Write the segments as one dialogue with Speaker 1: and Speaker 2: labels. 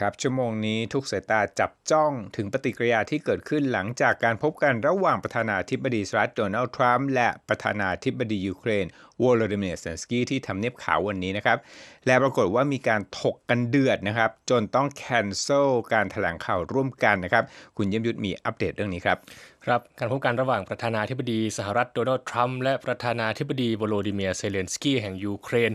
Speaker 1: ครับชั่วโมงนี้ทุกสายตาจับจ้องถึงปฏิกิริยาที่เกิดขึ้นหลังจากการพบกันระหว่างประธานาธิบดีสหรัฐโดนัลด์ทรัมป์และประธานาธิบดียูเครนวโลดิเมียร์เซนสกี้ที่ทำเนียบขาววันนี้นะครับ และปรากฏว่ามีการถกกันเดือดนะครับ จนต้องแคนเซิลการแถลงข่าวร่วมกันนะครับ คุณเยี่ยมยุทธมีอัปเดตเรื่องนี้ครับ
Speaker 2: ครับการพบกันระหว่างประธานาธิบดีสหรัฐโดนัลด์ทรัมป์และประธานาธิบดีโวโลดิเมียเซเลนสกี้แห่งยูเครน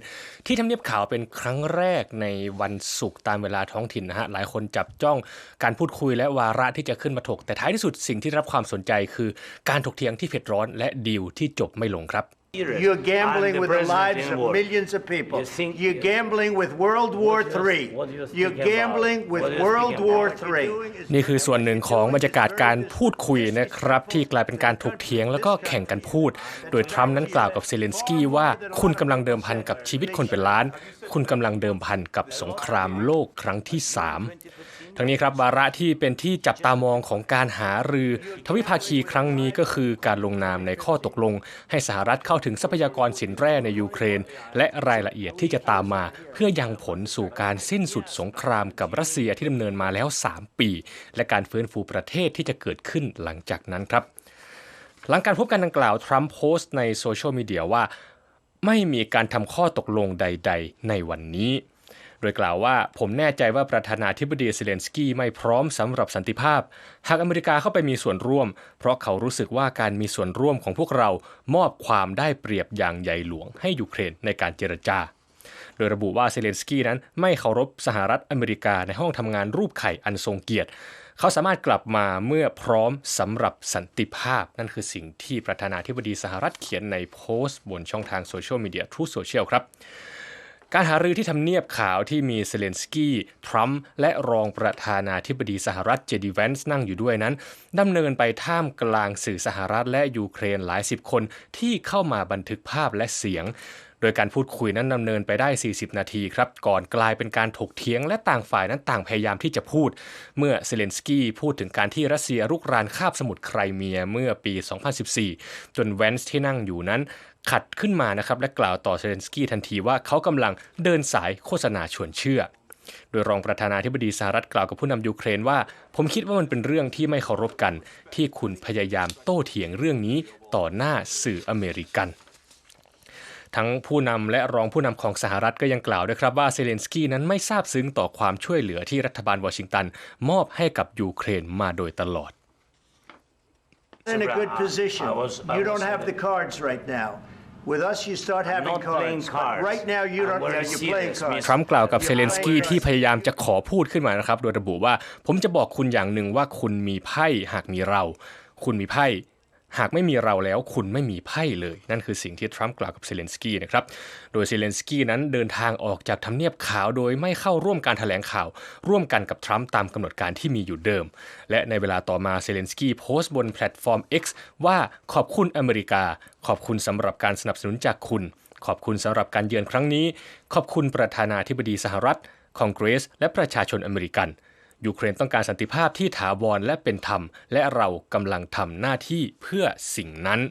Speaker 2: ที่ทำเนียบขาวเป็นครั้งแรกในวันศุกร์ตามเวลาท้องถิ่นนะฮะหลายคนจับจ้องการพูดคุยและวาระที่จะขึ้นมาถก แต่ท้ายที่สุดสิ่งที่รับความสนใจคือการถกเถียงที่เผ็ดร้อนและดีลที่จบไม่ลงครับ
Speaker 3: You're gambling
Speaker 4: I'm the
Speaker 3: with the
Speaker 4: president
Speaker 3: lives
Speaker 4: in
Speaker 3: of
Speaker 4: war.
Speaker 3: millions of people.
Speaker 4: You think-
Speaker 3: You're gambling with World War
Speaker 4: What do you-
Speaker 3: III.
Speaker 4: what do you
Speaker 3: You're
Speaker 4: think about-
Speaker 3: gambling with
Speaker 4: what do you
Speaker 3: World
Speaker 4: think
Speaker 3: War
Speaker 4: about-
Speaker 3: III.
Speaker 2: นี่คือส่วนหนึ่งของบรรยากาศการพูดคุยนะครับ ที่กลายเป็นการถกเถียงแล้วก็แข่งกันพูด โดยทรัมป์นั้นกล่าวกับเซเลนสกี้ว่าคุณกำลังเดิมพันกับชีวิตคนเป็นล้าน คุณกำลังเดิมพันกับสงครามโลกครั้งที่ 3 ทั้งนี้ครับวาระที่เป็นที่จับตามองของการหารือทวิภาคีครั้งนี้ก็คือการลงนามในข้อตกลง ให้สหรัฐเข้าถึงทรัพยากรสินแร่ในยูเครน และรายละเอียดที่จะตามมา เพื่อยังผลสู่การสิ้นสุดสงครามกับรัสเซียที่ดำเนินมาแล้ว 3 ปี และการฟื้นฟูประเทศที่จะเกิดขึ้นหลังจากนั้นครับหลังการพบกันดังกล่าว ทรัมป์โพสต์ในโซเชียลมีเดียว่า ไม่มีการทำข้อตกลงใด ๆ ในวันนี้ โดยกล่าวว่าผมแน่ใจว่าประธานาธิบดีเซเลนสกี้ไม่พร้อมสำหรับสันติภาพ หากอเมริกาเข้าไปมีส่วนร่วม เพราะเขารู้สึกว่าการมีส่วนร่วมของพวกเรามอบความได้เปรียบอย่างใหญ่หลวงให้ยูเครนในการเจรจา โดยระบุว่าเซเลนสกี้นั้นไม่เคารพสหรัฐอเมริกาในห้องทำงานรูปไข่อันทรงเกียรติ เขาสามารถกลับมาเมื่อพร้อมสำหรับสันติภาพ นั่นคือสิ่งที่ประธานาธิบดีสหรัฐเขียนในโพสต์บนช่องทางโซเชียลมีเดียทูโซเชียลครับการหารือที่ทำเนียบขาวที่มีเซเลนสกี้ ทรัมป์ และรองประธานาธิบดีสหรัฐเจดีแวนส์นั่งอยู่ด้วยนั้นดำเนินไปท่ามกลางสื่อสหรัฐและยูเครนหลายสิบคนที่เข้ามาบันทึกภาพและเสียง โดยการพูดคุยนั้นดำเนินไปได้ 40 นาทีครับ ก่อนกลายเป็นการถกเถียงและต่างฝ่ายนั้นต่างพยายามที่จะพูด เมื่อเซเลนสกี้พูดถึงการที่รัสเซียรุกรานคาบสมุทรไครเมียเมื่อปี 2014 จนแวนส์ที่นั่งอยู่นั้นขัดขึ้นมานะครับและกล่าวต่อเซเลนสกี้ทันทีว่าเขากำลังเดินสายโฆษณาชวนเชื่อ โดยรองประธานาธิบดีสหรัฐกล่าวกับผู้นำยูเครนว่า ผมคิดว่ามันเป็นเรื่องที่ไม่เคารพกัน ที่คุณพยายามโต้เถียงเรื่องนี้ต่อหน้าสื่ออเมริกัน ทั้งผู้นำและรองผู้นำของสหรัฐก็ยังกล่าวด้วยครับว่าเซเลนสกี้นั้นไม่ทราบซึ้งต่อความช่วยเหลือที่รัฐบาลวอชิงตันมอบให้กับยูเครนมาโดยตลอด
Speaker 3: in a good
Speaker 4: I-
Speaker 3: position.
Speaker 4: I was- I
Speaker 3: You
Speaker 4: was
Speaker 3: don't have
Speaker 4: in
Speaker 3: the cards right now. With us, you start having
Speaker 4: not playing
Speaker 3: cards. But
Speaker 4: cards.
Speaker 3: right now, you
Speaker 4: I'm
Speaker 3: don't.
Speaker 4: very
Speaker 3: Yeah, you're playing
Speaker 4: serious,
Speaker 3: cards.
Speaker 2: ทรัมป์กล่าวกับเซเลนสกี้ที่พยายามจะขอพูดขึ้นมานะครับ โดยระบุว่า ผมจะบอกคุณอย่างหนึ่งว่าคุณมีไพ่หากมีเรา คุณมีไพ่ หากไม่มีเราแล้วคุณไม่มีไพ่เลย นั่นคือสิ่งที่ทรัมป์กล่าวกับเซเลนสกี้นะครับ โดยเซเลนสกี้นั้นเดินทางออกจากทำเนียบขาวโดยไม่เข้าร่วมการแถลงข่าว ร่วมกันกับทรัมป์ตามกำหนดการที่มีอยู่เดิม และในเวลาต่อมาเซเลนสกี้โพสต์บนแพลตฟอร์ม X ว่าขอบคุณอเมริกา ขอบคุณสำหรับการสนับสนุนจากคุณ ขอบคุณสำหรับการเยือนครั้งนี้ ขอบคุณประธานาธิบดีสหรัฐคองเกรส และประชาชนอเมริกัน ยูเครนต้องการสันติภาพที่ถาวรและเป็นธรรม และเรากำลังทำหน้าที่เพื่อสิ่งนั้น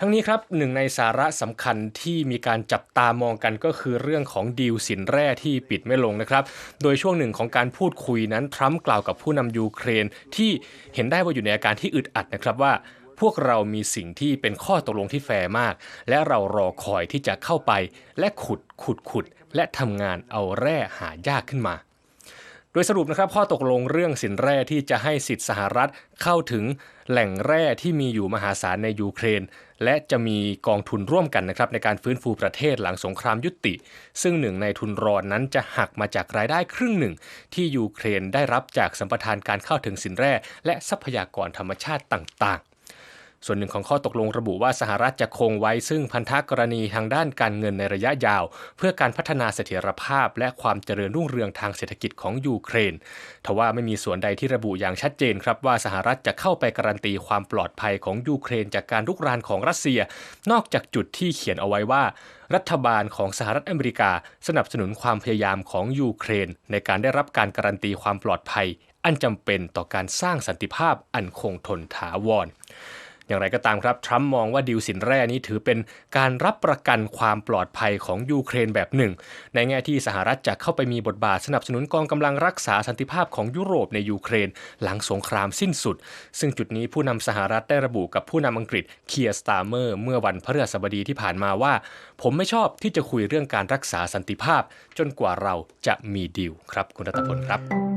Speaker 2: ทั้งนี้ครับหนึ่งในสาระสำคัญที่มีการจับตามองกันก็คือเรื่องของดีลสินแร่ที่ปิดไม่ลงนะครับ โดยช่วงหนึ่งของการพูดคุยนั้นทรัมป์กล่าวกับผู้นำยูเครนที่เห็นได้ว่าอยู่ในอาการที่อึดอัดนะครับว่าพวกเรามีสิ่งที่เป็นข้อตกลงที่แฟร์มาก และเรารอคอยที่จะเข้าไป และขุดขุดขุด และทำงานเอาแร่หายากขึ้นมา โดยสรุปนะครับข้อตกลงเรื่องสินแร่ที่จะให้สิทธิสหรัฐเข้าถึงแหล่งแร่ที่มีอยู่มหาศาลในยูเครน และจะมีกองทุนร่วมกันนะครับในการฟื้นฟูประเทศหลังสงครามยุติ ซึ่งหนึ่งในทุนรอนนั้นจะหักมาจากรายได้ครึ่งหนึ่ง ที่ยูเครนได้รับจากสัมปทานการเข้าถึงสินแร่และทรัพยากรธรรมชาติต่างๆ ส่วนหนึ่งของข้อตกลงระบุว่าสหรัฐจะคงไว้ซึ่งพันธกรณีทางด้านการเงินในระยะยาว เพื่อการพัฒนาเสถียรภาพ และความเจริญรุ่งเรืองทางเศรษฐกิจของยูเครนทว่าไม่มีส่วนใดที่ระบุอย่างชัดเจนครับว่าสหรัฐจะเข้าไปการันตีความปลอดภัยของยูเครน จากการรุกรานของรัสเซีย นอกจากจุดที่เขียนเอาไว้ว่า รัฐบาลของสหรัฐอเมริกา สนับสนุนความพยายามของยูเครน ในการได้รับการการันตีความปลอดภัย อันจำเป็นต่อการสร้างสันติภาพอันคงทนถาวร อย่างไรก็ตามครับทรัมป์มองว่าดีลสินแร่นี้ถือเป็นการรับประกันความปลอดภัยของยูเครนแบบหนึ่ง ในแง่ที่สหรัฐจะเข้าไปมีบทบาทสนับสนุนกองกำลังรักษาสันติภาพของยุโรปในยูเครน หลังสงครามสิ้นสุด ซึ่งจุดนี้ผู้นำสหรัฐได้ระบุกับผู้นำอังกฤษเคียร์สตาร์เมอร์เมื่อวันพฤหัสบดีที่ผ่านมาว่า ผมไม่ชอบที่จะคุยเรื่องการรักษาสันติภาพ จนกว่าเราจะมีดีลครับคุณรัตพลครับ